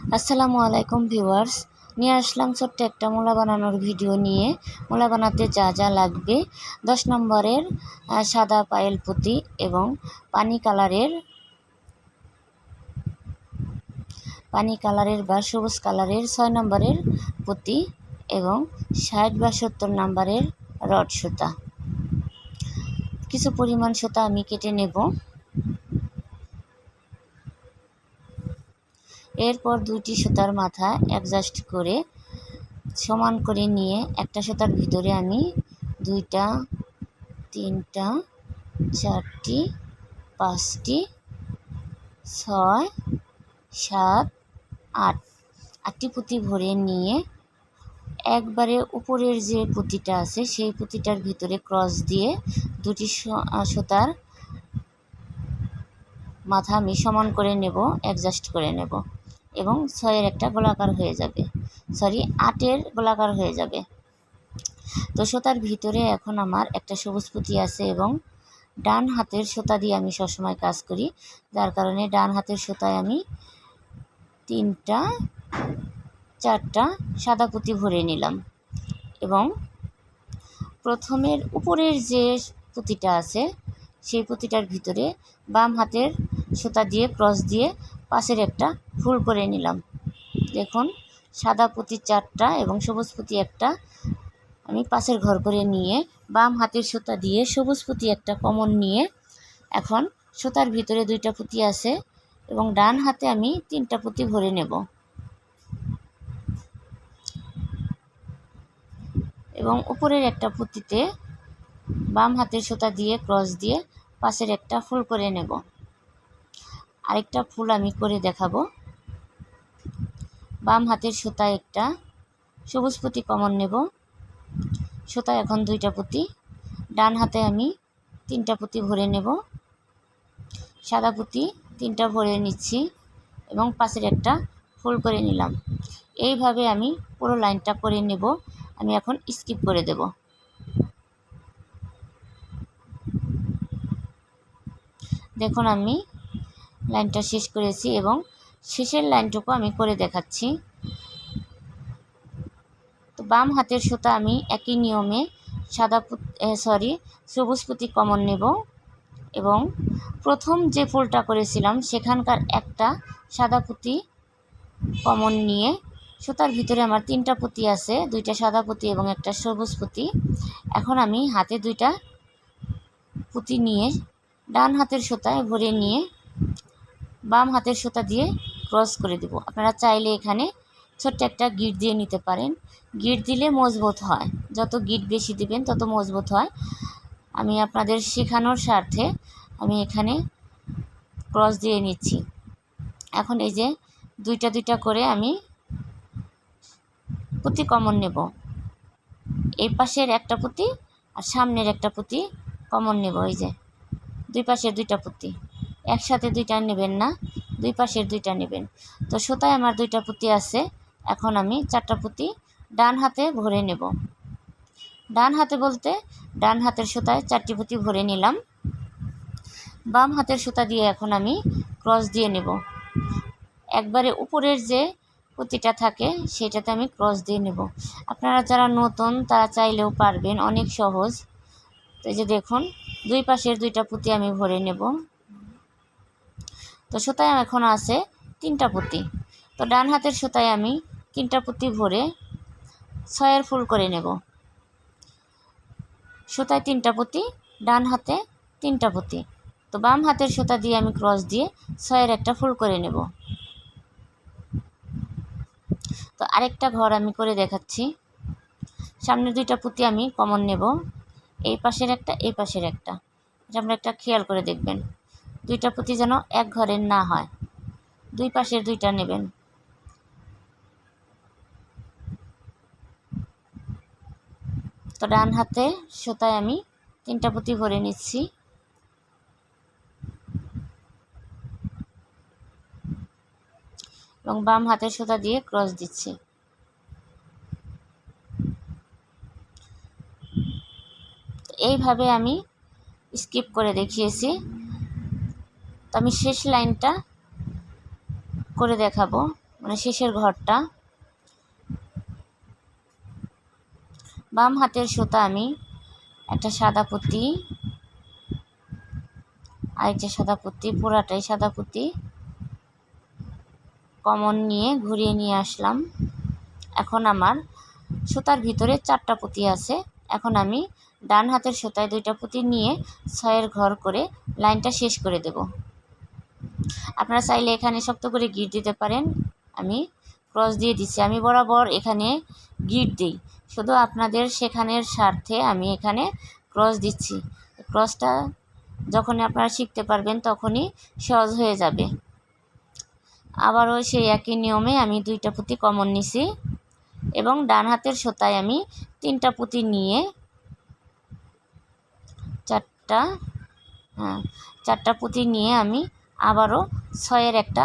আসসালামু আলাইকুম ভিউয়ার্স। নিয়ে আসলাম ছোট্ট একটা মোলা বানানোর ভিডিও নিয়ে। মোলা বানাতে যা যা লাগবে। দশ নম্বরের সাদা পায়েল পুঁতি এবং পানি কালারের পানি কালারের বা সবুজ কালারের ছয় নম্বরের পুঁতি এবং ষাট বা সত্তর নম্বরের রড সুতা। কিছু পরিমাণ সুতা আমি কেটে নেব। এরপর দুইটি সুতার মাথা অ্যাডজাস্ট করে সমান করে নিয়ে একটা সুতার ভিতরে আমি দুইটা, তিনটা, চারটি, পাঁচটি, ছয়, সাত, আট আটটি পুঁতি ভরে নিয়ে একবারে উপরের যে পুঁতিটা আছে সেই পুঁতিটার ভিতরে ক্রস দিয়ে দুটি সুতার মাথা আমি সমান করে নেব অ্যাডজাস্ট করে নেব। এবং ছয়ের একটা গোলাকার হয়ে যাবে। সরি আটের গোলাকার হয়ে যাবে। তো সুতার ভিতরে এখন আমার একটা সবুজ পুঁতি আছে এবং ডান হাতের সুতা দিয়ে আমি সবসময় কাজ করি। যার কারণে ডান হাতের সুতায় আমি তিনটা, চারটা সাদা পুঁতি ভরে নিলাম। এবং প্রথমের উপরের যে পুঁতিটা আছে, সেই পুঁতিটার ভিতরে বাম হাতের সুতা দিয়ে, ক্রস দিয়ে পাশের একটা ফুল করে নিলাম। দেখুন, সাদা পুঁতি চারটা এবং সবুজ পুঁতি একটা। আমি পাশের ঘর করে নিয়ে বাম হাতের সুতা দিয়ে সবুজ পুঁতি একটা কমন নিয়ে এখন সুতার ভিতরে দুইটা পুঁতি আছে এবং ডান হাতে আমি তিনটা পুঁতি ভরে নেব। এবং উপরের একটা পুঁতিতে বাম হাতের সুতা দিয়ে, ক্রস দিয়ে পাশের একটা ফুল করে নেব। আরেকটা ফুল আমি করে দেখাবো। বাম হাতের সুতা একটা, সবুজ পুঁতি কমন নেব। সুতা এখন দুইটা পুঁতি, ডান হাতে আমি তিনটা পুঁতি ভরে নেব। সাদা পুঁতি তিনটা ভরে নিচ্ছি এবং পাশের একটা ফুল করে নিলাম। এইভাবে আমি পুরো লাইনটা করে নেব, আমি এখন স্কিপ করে দেব। দেখুন আমি লাইনটা শেষ করেছি এবং শেষের লাইনটুকু আমি করে দেখাচ্ছি। তো বাম হাতের সুতা আমি একই নিয়মে সাদা সরি সবুজ পুঁতি কমন নেব এবং প্রথম যে ফুলটা করেছিলাম সেখানকার একটা সাদা পুঁতি কমন নিয়ে সুতার ভিতরে আমার তিনটা পুঁতি আছে, দুইটা সাদা পুঁতি এবং একটা সবুজ পুঁতি। এখন আমি হাতে দুইটা পুঁতি নিয়ে ডান হাতের সুতায় ভরে নিয়ে বাম হাতের সুতা দিয়ে ক্রস করে দেব। আপনারা চাইলে এখানে ছোট্ট একটা গিট দিয়ে নিতে পারেন। গিট দিলে মজবুত হয়। যত গিট বেশি দিবেন, তত মজবুত হয়। আমি আপনাদের শেখানোর স্বার্থে আমি এখানে ক্রস দিয়ে নিচ্ছি। এখন এই যে দুইটা দুইটা করে আমি পুঁতি কমন নেব। এই পাশের একটা পুঁতি আর সামনের একটা পুঁতি কমন নেব। এই যে দুই পাশের দুইটা পুঁতি। একসাথে দুইটা নেবেন না, দুই পাশের দুইটা নেবেন। তো সুতায় আমার দুইটা পুঁতি আছে, এখন আমি চারটা পুঁতি ডান হাতে ভরে নেব। ডান হাতে বলতে ডান হাতের সুতায় চারটি পুঁতি ভরে নিলাম। বাম হাতের সুতা দিয়ে এখন আমি ক্রস দিয়ে নেব। একবারে উপরের যে পুঁতিটা থাকে, সেটাতে আমি ক্রস দিয়ে নেব। আপনারা যারা নতুন, তারা চাইলেও পারবেন, অনেক সহজ। তো এই যে দেখুন, দুই পাশের দুইটা পুঁতি আমি ভরে নেব। তো সুতায় এখন আছে তিনটা পুঁতি। তো ডান হাতের সুতায় আমি তিনটা পুঁতি ভরে ছয়ের ফুল করে নেব। সুতায় তিনটা পুঁতি, ডান হাতে তিনটা পুঁতি। তো বাম হাতের সুতা দিয়ে আমি ক্রস দিয়ে ছয়ের একটা ফুল করে নেব। তো আরেকটা ঘর আমি করে দেখাচ্ছি। সামনে দুইটা পুঁতি আমি কমন নেব। এই পাশের একটা, এই পাশের একটা। এটা আমরা একটা খেয়াল করে দেখবেন। দুইটা পুঁতি যেন এক ঘরের না হয়। দুই পাশের দুইটা নেবেন। তো ডান হাতে সুতায় আমি তিনটা পুঁতি ভরে নিচ্ছি। এবং বাম হাতের সুতা দিয়ে ক্রস দিচ্ছি। এইভাবে আমি স্কিপ করে দেখিয়েছি। তো আমি শেষ লাইনটা করে দেখাবো মানে শেষের ঘরটা। বাম হাতের সুতা আমি, একটা সাদা পুঁতি, আরেকটা সাদা পুঁতি, পুরাটাই সাদা পুঁতি, কমন নিয়ে ঘুরিয়ে নিয়ে আসলাম। এখন আমার সুতার ভিতরে চারটা পুঁতি আছে। এখন আমি ডান হাতের সুতায় দুইটা পুঁতি নিয়ে ছয়ের ঘর করে লাইনটা শেষ করে দেব। আপনারা চাইলে এখানে শক্ত করে গিট দিতে পারেন। আমি ক্রস দিয়ে দিচ্ছি। আমি বরাবর এখানে গিট দিই। শুধু আপনাদের সেখানের স্বার্থে আমি এখানে ক্রস দিচ্ছি। ক্রসটা যখনই আপনারা শিখতে পারবেন, তখনই সহজ হয়ে যাবে। আবারও সেই একই নিয়মে আমি দুইটা পুঁতি কমন নিছি এবং ডান হাতের সোতায় আমি তিনটা পুঁতি নিয়ে চারটা হ্যাঁ চারটা পুঁতি নিয়ে আমি আবারও ছয়ের একটা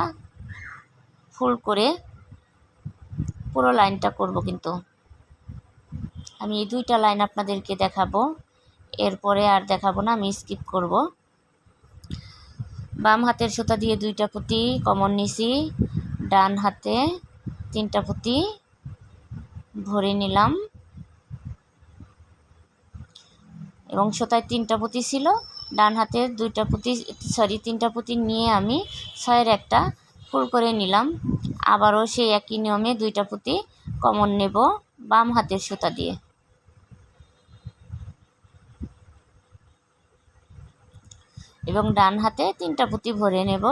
ফুল করে পুরো লাইনটা করব কিন্তু। আমি এই দুইটা লাইন আপনাদেরকে দেখাবো। এরপরে আর দেখাবো না, আমি স্কিপ করব। বাম হাতের সুতা দিয়ে দুইটা পুঁতি কমন নিছি। ডান হাতে তিনটা পুঁতি ভরে নিলাম। এবং সুতায় তিনটা পুঁতি ছিল। ডান হাতে দুইটা পুঁতি, সরি, তিনটা পুঁতি নিয়ে আমি ছয়ের একটা ফুল করে নিলাম। আবারও সেই একই নিয়মে দুইটা পুঁতি কমন নেব বাম হাতের সুতা দিয়ে। এবং ডান হাতে তিনটা পুঁতি ভরে নেব,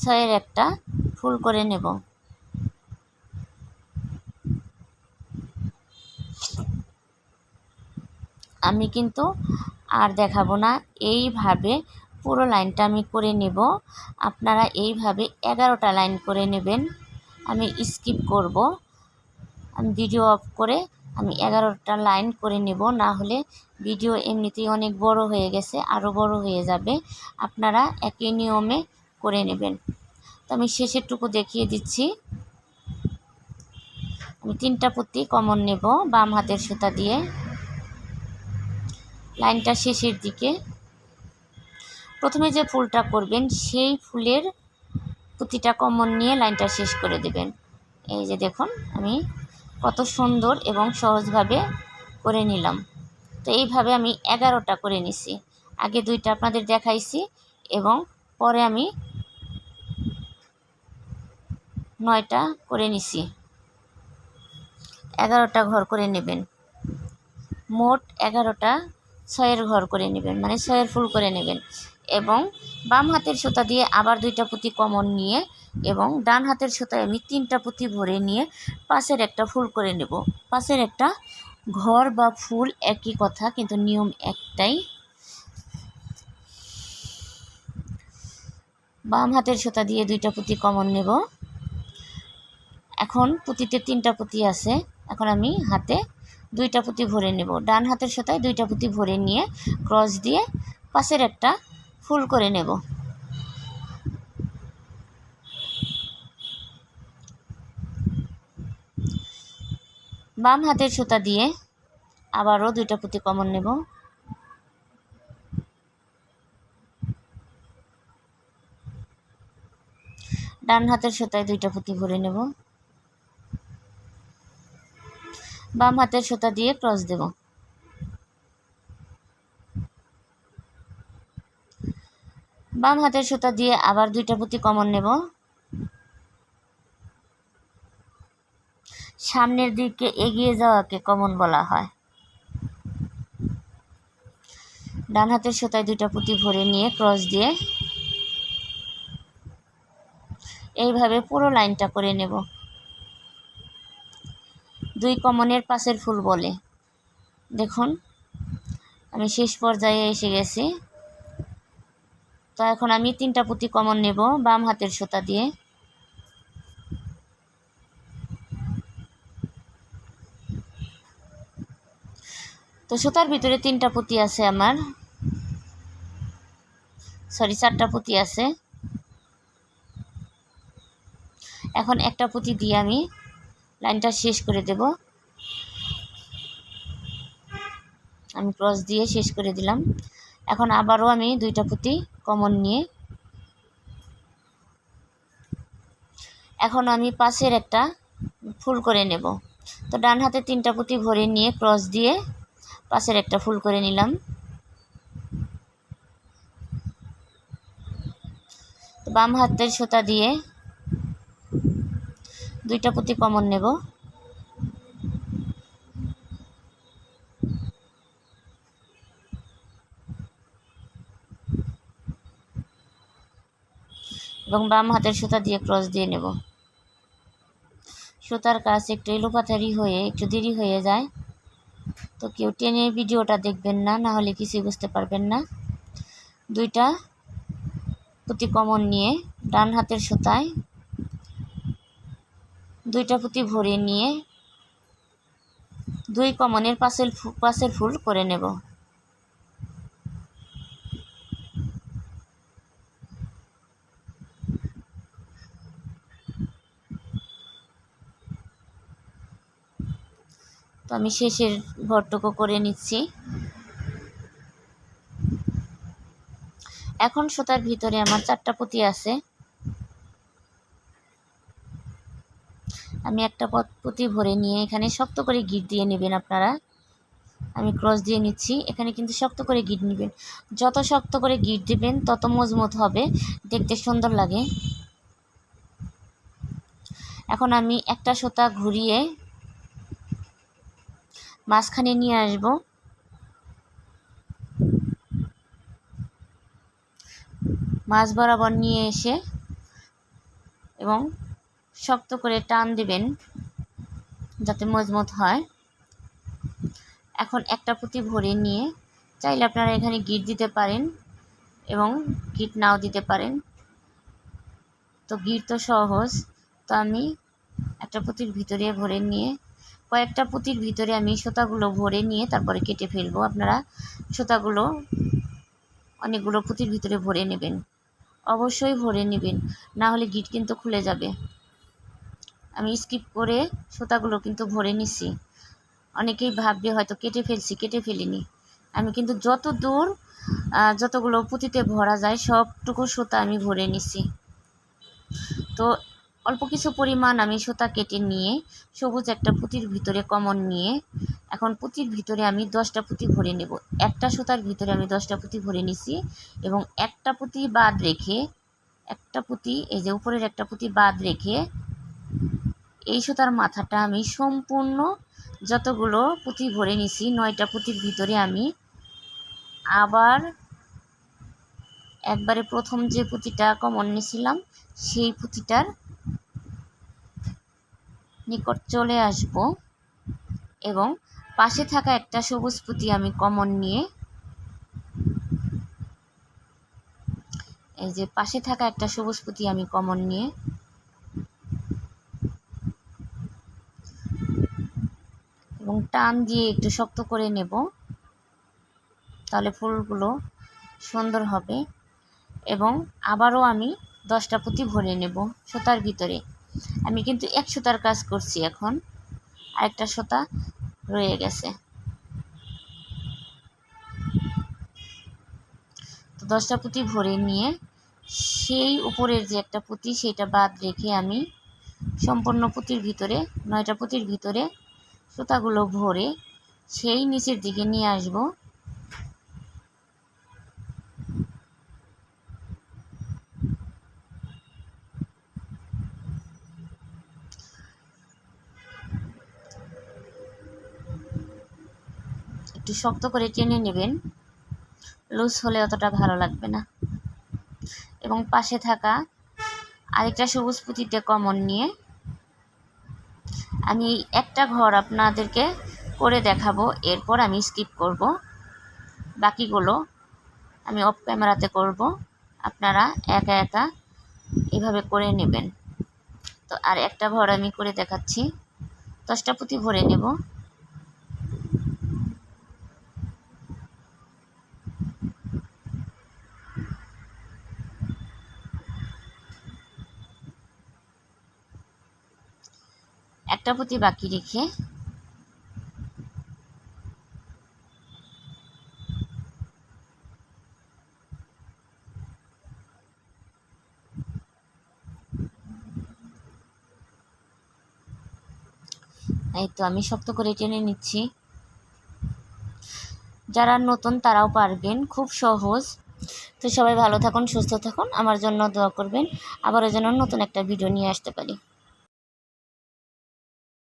ছয়ের একটা ফুল করে নেব। আমি কিন্তু আর দেখাবো না। এইভাবে পুরো লাইনটা আমি করে নেব। আপনারা এইভাবে এগারোটা লাইন করে নেবেন। আমি স্কিপ করব। আমি ভিডিও অফ করে আমি এগারোটা লাইন করে নেব। না হলে ভিডিও এমনিতেই অনেক বড় হয়ে গেছে আরও বড় হয়ে যাবে। আপনারা একই নিয়মে করে নেবেন। তো আমি শেষেরটুকু দেখিয়ে দিচ্ছি। আমি তিনটা পুঁতি কমন নেব বাম হাতের সুতা দিয়ে। লাইনটা শেষের দিকে। প্রথমে যে ফুলটা করবেন, সেই ফুলের পুঁতিটা কমন নিয়ে লাইনটা শেষ করে দেবেন। এই যে দেখুন, আমি কত সুন্দর এবং সহজভাবে করে নিলাম। তো এইভাবে আমি এগারোটা করে নিছি। আগে দুইটা আপনাদের দেখাইছি এবং পরে আমি নয়টা করে নিছি। এগারোটা ঘর করে নেবেন। মোট এগারোটা ছয়ের ঘর করে নেবেন মানে ছয়ের ফুল করে নেবেন এবং বাম হাতের সুতা দিয়ে আবার দুইটা পুঁতি কমন নিয়ে এবং ডান হাতের সুতায় আমি তিনটা পুঁতি ভরে নিয়ে পাশের একটা ফুল করে নেব। পাশের একটা ঘর বা ফুল একই কথা, কিন্তু নিয়ম একটাই। বাম হাতের সুতা দিয়ে দুইটা পুঁতি কমন নেব। এখন পুঁতিতে তিনটা পুঁতি আছে, এখন আমি হাতে দুইটা পুঁতি ভরে নেব। ডান হাতের সুতায় দুইটা পুঁতি ভরে নিয়ে ক্রস দিয়ে পাশের একটা ফুল করে নেব। বাম হাতের সুতা দিয়ে আবারও দুইটা পুঁতি কমন নেব। ডান হাতের সুতায় দুইটা পুঁতি ভরে নেব। বাম হাতের সুতা দিয়ে ক্রস দেব। বাম হাতের সুতা দিয়ে আবার দুইটা পুঁতি কমন নেব। সামনের দিকে এগিয়ে যাওয়াকে কমন বলা হয়। ডান হাতের সুতায় দুইটা পুঁতি ভরে নিয়ে ক্রস দিয়ে এইভাবে পুরো লাইনটা করে নেব। দুই কমনের পাশের ফুল বলে। দেখুন, আমি শেষ পর্যায়ে এসে গেছি। তো এখন আমি তিনটা পুঁতি কমন নেব বাম হাতের সুতা দিয়ে। তো সুতার ভিতরে তিনটা পুঁতি আছে আমার। সরি, চারটা পুঁতি আছে। এখন একটা পুঁতি দিয়ে আমি লাইনটা শেষ করে দেব। আমি ক্রস দিয়ে শেষ করে দিলাম। এখন আবারও আমি দুইটা পুঁতি কমন নিয়ে এখন আমি পাশের একটা ফুল করে নেব। তো ডান হাতে তিনটা পুঁতি ভরে নিয়ে ক্রস দিয়ে পাশের একটা ফুল করে নিলাম। বাম হাতের সুতা দিয়ে দুইটা পুঁতি কমন নেব। এবং বাম হাতের সুতা দিয়ে ক্রস দিয়ে নেব। সুতার কাজ একটু এলোপাতারি হয়ে, একটু দেরি হয়ে যায়। তো কেউ টেনে ভিডিওটা দেখবেন না না হলে কিছুই বুঝতে পারবেন না। দুইটা পুঁতি কমন নিয়ে ডান হাতের সুতায় দুইটা পুঁতি ভরে নিয়ে দুই কমনের পাশের পাশের ফুল করে নেব। তো আমি শেষের ঘরটুকু করে নিচ্ছি। এখন সুতার ভিতরে আমার চারটা পুঁতি আছে। আমি একটা পুঁতি ভরে নিয়ে এখানে শক্ত করে গিট দিয়ে নেবেন আপনারা। আমি ক্রস দিয়ে নিচ্ছি। এখানে কিন্তু শক্ত করে গিট নেবেন। যত শক্ত করে গিট দিবেন, তত মজবুত হবে। দেখতে সুন্দর লাগে। এখন আমি একটা সুতা ঘুরিয়ে মাঝখানে নিয়ে আসব। মাছ বরাবর নিয়ে এসে এবং শক্ত করে টান দিবেন যাতে মজবুত হয়। এখন একটা পুঁতি ভরে নিয়ে চাইলে আপনারা এখানে গিট দিতে পারেন এবং গিট নাও দিতে পারেন। তো গিট তো সহজ। তো আমি একটা পুঁতির ভিতরে ভরে নিয়ে কয়েকটা পুঁতির ভিতরে আমি সুতাগুলো ভরে নিয়ে তারপরে কেটে ফেলব। আপনারা সুতাগুলো অনেকগুলো পুঁতির ভিতরে ভরে নেবেন। অবশ্যই ভরে নেবেন। না হলে গিট কিন্তু খুলে যাবে। আমি স্কিপ করে সুতাগুলো কিন্তু ভরে নিছি। অনেকেই ভাববে হয়তো কেটে ফেলছি, কেটে ফেলিনি। আমি কিন্তু যত দূর যতগুলো পুঁতিতে ভরা যায়, সবটুকু সুতা আমি ভরে নিছি। তো অল্প কিছু পরিমাণ আমি সুতা কেটে নিয়ে, সবুজ একটা পুঁতির ভিতরে কমন নিয়ে, এখন পুঁতির ভিতরে আমি দশটা পুঁতি ভরে নেব। একটা সুতার ভিতরে আমি দশটা পুঁতি ভরে নিছি এবং একটা পুঁতি বাদ রেখে, একটা পুঁতি, এই যে উপরের একটা পুঁতি বাদ রেখে এই সুতার মাথাটা আমি সম্পূর্ণ যতগুলো পুঁতি ভরে নিছি, নয়টা পুঁতির ভিতরে আমি আবার একবারে প্রথম যে পুঁতিটা কমন নিয়েছিলাম সেই পুঁতিটার নিকট চলে আসব এবং পাশে থাকা একটা সবুজ পুঁতি আমি কমন নিয়ে এই যে পাশে থাকা একটা সবুজ পুঁতি আমি কমন নিয়ে এবং টান দিয়ে একটু শক্ত করে নেব। তাহলে ফুলগুলো সুন্দর হবে এবং আবারও আমি দশটা পুঁতি ভরে নেব সুতার ভিতরে। আমি কিন্তু এক সুতার কাজ করছি এখন, আরেকটা সুতা রয়ে গেছে। তো দশটা পুঁতি ভরে নিয়ে সেই উপরের যে একটা পুঁতি, সেটা বাদ রেখে আমি সম্পূর্ণ পুঁতির ভিতরে, নয়টা পুঁতির ভিতরে সুতাগুলো ভরে সেই নিচের দিকে নিয়ে আসব। একটু শক্ত করে টেনে নেবেন। লুজ হলে অতটা ভালো লাগবে না। এবং পাশে থাকা আরেকটা সবুজ পুঁতিতে কমন নিয়ে আমি একটা ঘর আপনাদেরকে করে দেখাবো, এরপর আমি স্কিপ করব। বাকিগুলো আমি অফ ক্যামেরাতে করব, আপনারা একা একা এভাবে করে নেবেন। তো আর একটা ঘর আমি করে দেখাচ্ছি। দশটা পুঁতি ভরে নেব। একটা পুঁতি বাকি রেখে এই তো আমি শক্ত করে টেনে নিচ্ছি। যারা নতুন তারাও পারবেন, খুব সহজ। তো সবাই ভালো থাকুন, সুস্থ থাকুন। আমার জন্য দোয়া করবেন। আবারও যেন নতুন একটা ভিডিও নিয়ে আসতে পারি।